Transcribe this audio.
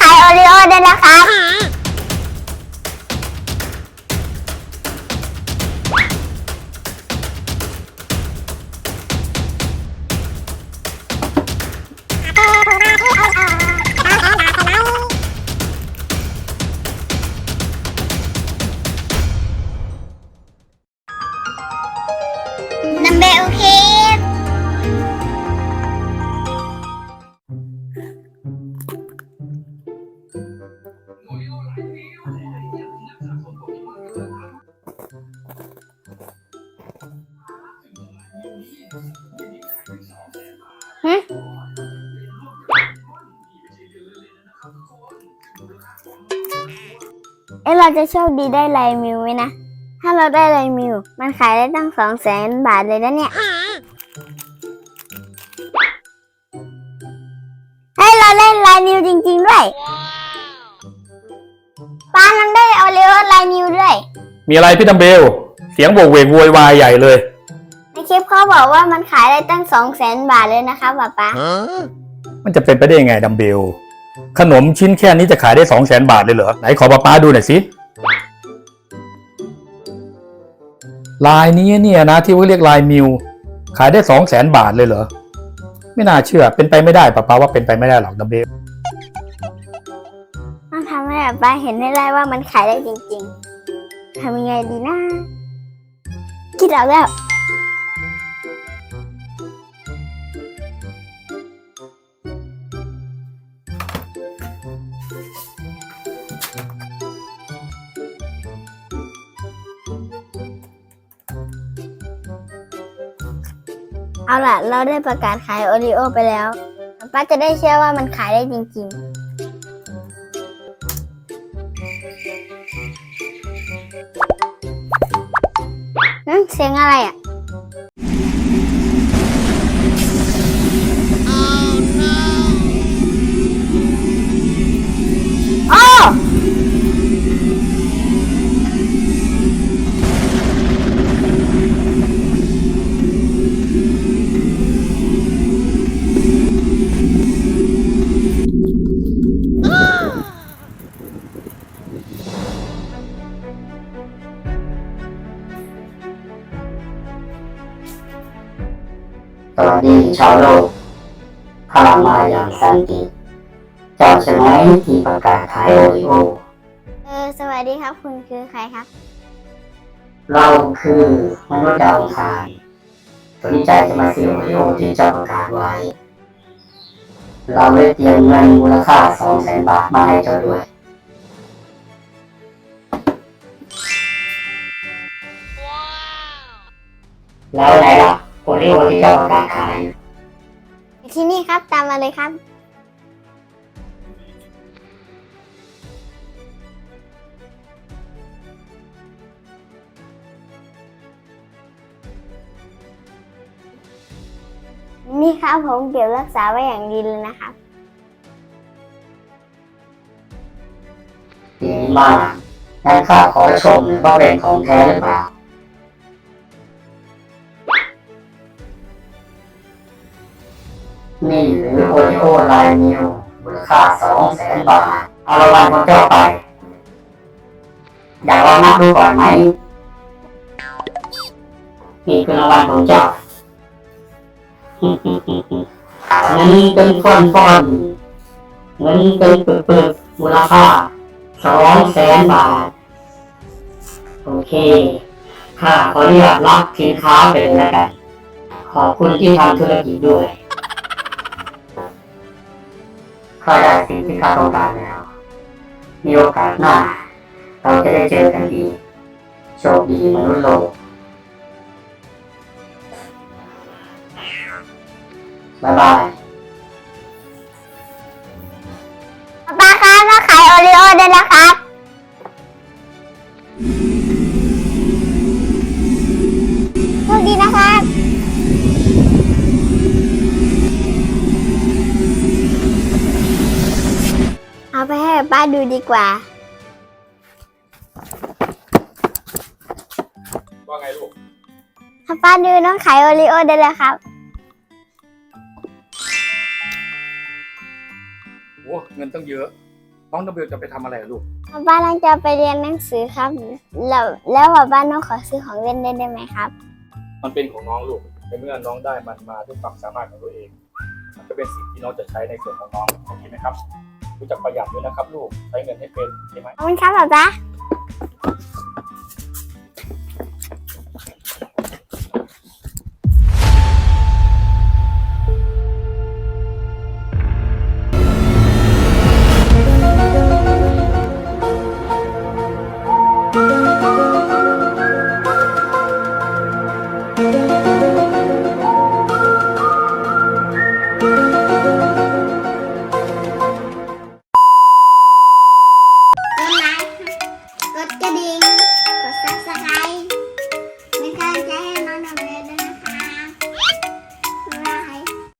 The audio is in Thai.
ขายโอรีโอด้วยนะครับ เอ๊ะเราจะโชคดีได้ไลมิวไหมนะ ถ้าเราได้ไลมิว มันขายได้ตั้งสองแสนบาทเลยนะเนี่ยให้เราเล่นไลนิวจริง ๆ ด้วยป้ามันได้เอาเรโอไลนิวด้วย มีอะไรพี่ดัมเบล เสียงโบกเวกโวยวายใหญ่เลย คลิปเขาบอกว่ามันขายได้ตั้งสองแสนบาทเลยนะคะป๊าป๊ามันจะเป็นไปได้ยังไงดัมเบล ขนมชิ้นแค่นี้จะขายได้สองแสนบาทเลยเหรอ ไหนขอป้าป้าดูหน่อยสิลายนี้เนี่ยนะที่ว่าเรียกลายมิว ขายได้สองแสนบาทเลยเหรอ ไม่น่าเชื่อเป็นไปไม่ได้ป้าป้าว่าเป็นไปไม่ได้หรอกดัมเบลต้องทำให้ป๊าป๊าเห็นให้ได้ว่ามันขายได้จริง ๆทำยังไงดีนะคิดออกแล้ว เอาล่ะ เราได้ประกาศขายโอริโอไปแล้วป้าจะได้เชื่อว่ามันขายได้จริง ๆนั่นเสียงอะไรอะ สวัสดีชาวโลกข้ามาอย่างสันติเจ้าใช่ไหมที่ประกาศขายโอริโอเออสวัสดีครับ คุณคือใครครับ เราคือมนุษย์ดาวอังคารสนใจจะมาซื้อโอริโอที่เจ้าประกาศไว้ เราได้เตรียมเงินมูลค่าสองแสนบาทมาให้เจ้าด้วยแล้วไหนล่ะ โอริโอที่เจ้าประกาศขายที่นี่ครับตามมาเลยครับ นี่ครับผมเก็บรักษาไว้อย่างดีเลยนะครับ ดีมากงั้นข้าขอชมว่าเป็นของแท้หรือเปล่า นี่หรือโอริโอไลน์นิวมูลค่าสองแสนบาท เอารางวัลของเจ้าไป อยากลองนับดูก่อนไหม นี่คือรางวัลของเจ้าเงินเป็นก้อนก้อนเงินเป็นปึกปึกมูลค่าสองแสนบาท โอเคข้าขออนุญาตรับสินค้าเป็นแล้วกันขอบคุณที่ทำธุรกิจด้วย ก็ได้สิ่งที่ข้าต้องการแล้ว มีโอกาสหน้า เราจะได้เจอกันดี โชคดีมนุษย์โลกบ๊ายบาย ป้าดูดีกว่า ว่าไงลูก ครัป้าดูน้องขายโอรีโอได้แล้วครับ โอ้เงินต้องเยอะ น้องน้องเบลจะไปทำอะไรลูกป้าป้ากจะไปเรียนหนังสือครับ แล้วแล้วป๊าป้าน้องขอซื้อของเล่นได้ไหมครับ มันเป็นของน้องลูกในเมื่อน้องได้มันมาด้วยความสามารถของตัวเอง มันก็เป็นสิ่งที่น้องจะใช้ในส่วนของน้องโอเคไหมครับ รู้จักประหยัดด้วยนะครับ ลูกใช้เงินให้เป็นใช่ไหมขอบคุณครับป๊าป๊า